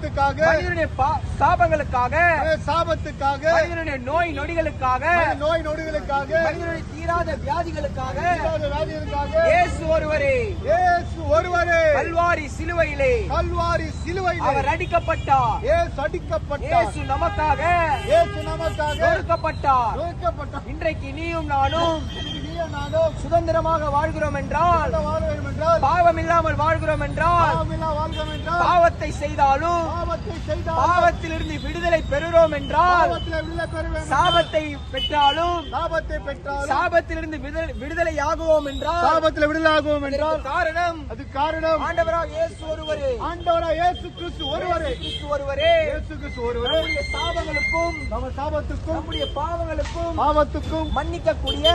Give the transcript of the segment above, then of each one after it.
சாபத்துக்காக மனிதனுடைய சாபங்களுக்காக சாபத்துக்காக மனிதனுடைய நோய் நொடிகளுக்காக நோய் நொடிகளுக்காக மனிதனுடைய தீராத வியாதிகளுக்காக வியாதிகளுக்காக இயேசு ஒருவரே. இயேசு ஒருவரே. கல்வாரி சிலுவையிலே. கல்வாரி சிலுவையில். அவர் அடிக்கப்பட்டார். இயேசு அடிக்கப்பட்டார். இயேசு நமக்காக இயேசு நமக்காக நொறுக்கப்பட்டார். நொறுக்கப்பட்டார். இன்றைக்கு நீயும் நானும் சுதந்திரமாக வாழ்கிறோம் என்றால் பாவம் இல்லாமல் வாழ்கிறோம் என்றால் பாவத்தை செய்தாலும் பாவத்தை செய்தால் பாவத்திலிருந்து விடுதலை பெறுகிறோம் என்றால் சாபத்தை பெற்றாலும் சாபத்தை பெற்றால் சாபத்திலிருந்து விடுதலை- ஆகுவோம் என்றால் சாபத்தில் விடுதலை ஆகுவோம் என்றால் காரணம் அது காரணம் ஆண்டவராக இயேசு ஒருவரே ஆண்டவராக இயேசு கிறிஸ்து ஒருவரே கிறிஸ்து ஒருவரே இயேசு கிறிஸ்து ஒருவரே நம்முடைய சாபங்களுக்கும் நம்ம சாபத்துக்கும் நம்முடைய பாவங்களுக்கும் பாவத்துக்கும் மன்னிக்கக்கூடிய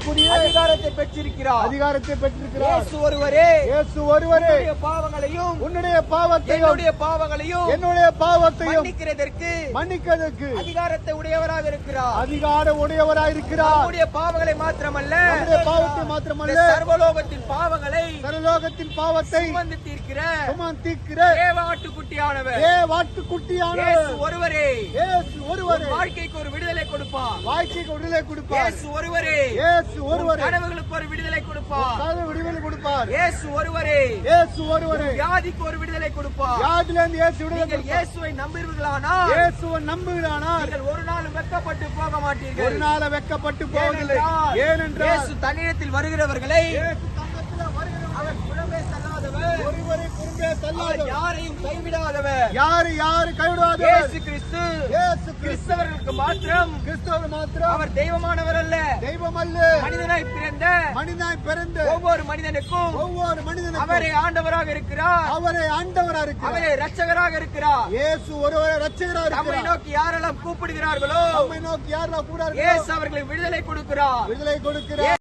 மன்னிக்கக்கூடிய அதிகாரத்தை பெற்றிருக்கிறார். அதிகாரத்தை பெற்றிருக்கிறார். ஒருவரே. இயேசு ஒருவரே பாவங்களையும் உன்னுடைய பாவத்தையும் என்னுடைய பாவங்களையும் என்னுடைய பாவத்தையும் மன்னிக்கிறதற்கு மன்னிக்கிறதுக்கு அதிகாரத்தை உடையவராக இருக்கிறார். அதிகார உடையவராயிருக்கிறார் நம்முடைய பாவங்களை மாத்திரமல்ல நம்முடைய பாவத்தை மாத்திரமல்ல சர்வலோகத்தின் பாவங்களை சரலோகத்தின் பாவத்தை சுமந்து தீர்க்கிற சுமன் தீர்க்கிற தேவாட்டுக்குட்டியானவர் ஏ வாட்டுக்குட்டியான இயேசு ஒருவரே. இயேசு ஒருவரே. வாழ்க்கைக்கு ஒரு விடுதலை கொடுப்பார். வாழ்க்கைக்கு விடுதலை கொடுப்பார். இயேசு ஒருவரே. இயேசு ஒருவரே. கனவுகளுக்கு ஒரு விடுதலை கொடுப்பார். கால விடுதலை கொடுப்பார். இயேசு ஒருவரே இயேசு ஒருவரே. வியாதிக்கு ஒரு விடுதலை கொடுப்பார். யாதிலிருந்து இயேசு விடுதலை இயேசுவை நம்புவீர்களானால். இயேசுவை நம்புகிறானார் நீங்கள் ஒரு நாள் வெட்கப்பட்டு போக ஒரு மாட்டீர்கள் நாள வெக்கப்பட்டு போவதில்லை ஏனென்றால் இயேசு தன்னிடத்தில் வருகிறவர்களை இயேசு தங்கத்தில் வருகிறவர் அவர் புறமே தள்ளாதவர். ஒருவரை அவர் தள்ளாதவர். யாரையும் கைவிடாதவர். யாரு யாரு கைவிடாதவர் இயேசு கிறிஸ்து இயேசு கிறிஸ்து கிறிஸ்தவர்களுக்கு மாத்திரம். கிறிஸ்தவர் மாத்திரம். அவர் தெய்வமானவர் அல்ல தெய்வம் அல்ல மனிதனாய் பிறந்த. மனிதனாய் பிறந்த. ஒவ்வொரு மனிதனுக்கும் ஒவ்வொரு மனிதனுக்கும் அவரே ஆண்டவராக இருக்கிறார். அவரை ஆண்டவரா இருக்கிறார். அவரே ரட்சகராக இருக்கிறார். இயேசு ஒருவரை ரட்சகரா நம்மை இருக்கிறார் நோக்கி யாரெல்லாம் கூப்பிடுகிறார்களோ நம்மை நோக்கி யாரெல்லாம் கூட இயேசு அவர்களுக்கு விடுதலை கொடுக்கிறார். விடுதலை கொடுக்கிறார்.